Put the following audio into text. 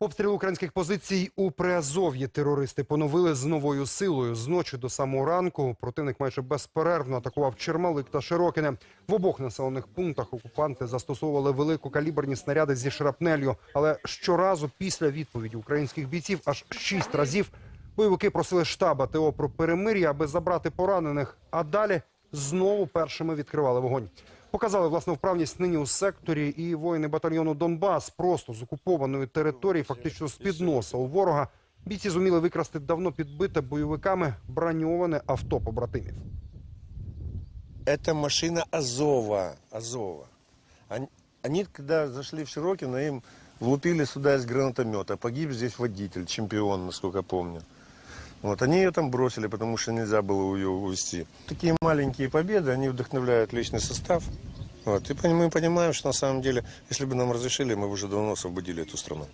Обстріл українських позицій у Приазов'ї терористи поновили з новою силою. Зночі до самого ранку противник майже безперервно атакував Чермалик та Широкине. В обох населених пунктах окупанти застосовували великокаліберні снаряди зі шрапнелью. Але щоразу після відповіді українських бійців аж шість разів бойовики просили штаба ТО про перемир'я, аби забрати поранених. А далі знову першими відкривали вогонь. Показали власну вправність нині у секторі і воїни батальйону Донбас просто з окупованої території, фактично з під носа у ворога. Бійці зуміли викрасти давно підбите бойовиками броньоване авто побратимів. Это машина Азова. Азова. Они, они, когда зашли в Широкино, им влупили сюда из гранатомета. Погиб здесь водитель, чемпион, насколько помню. Вот, они ее там бросили, потому что нельзя было ее увезти. Такие маленькие победы, они вдохновляют личный состав. Вот, и пони- мы понимаем, что на самом деле, если бы нам разрешили, мы бы уже давно освободили эту страну.